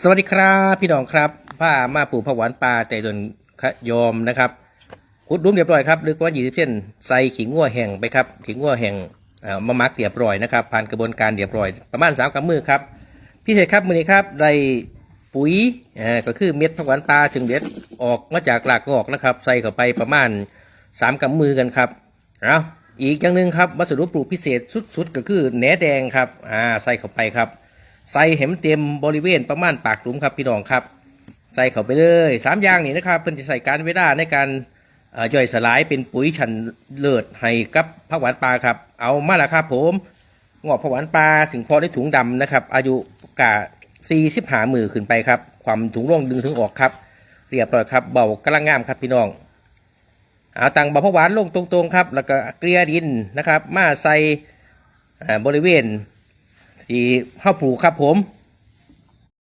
สวัสดีครับพี่น้องครับผ้ามาปลูกผักหวานปลาแต่โดนขยอมนะครับขุดหลุมเรียบร้อยครับลึกประมาณ20เส้นใส่ขิงงัวแห้งไปครับขิงงัวแห้งมามักเรียบร้อยนะครับผ่านกระบวนการเรียบร้อย ประมาณ3กำมือครับพิเศษครับมือนี้ครับได้ปุ๋ยก็คือเม็ดผักหวานปลาจึงเด็ดออกมาจากหลากงอกนะครับ ใส่เข้าไปประมาณ3กำมือกันครับเอาอีกอย่างหนึ่งครับวัสดุปลูกพิเศษสุดๆ ก็คือแหนแดงครับอ่าใส่เข้าไปครับ ใส่เห็มเต็มบริเวณประมาณปากหลุมครับพี่น้องครับ ใส่เข้าไปเลยสามอย่างนี้นะครับเพิ่นจะใส่การเวลาในการเอ่อย่อยสลายเป็นปุ๋ยชันเลิศให้กับผักหวานปลาครับ เอามาล้วครับผมงอกผักหวานปลาถึงพอได้ถุงดำนะครับ อายุกะสี่สิบหามือขึ้นไปครับ ความถุงร่องดึงถึงออกครับ เรียบร้อยครับเบากำลังงามครับพี่น้องเอาตังบาผักหวานลงตรงๆครับ แล้วก็เกลี่ยดินนะครับ มาใส่บริเวณ ที่ข้าปลูกครับผม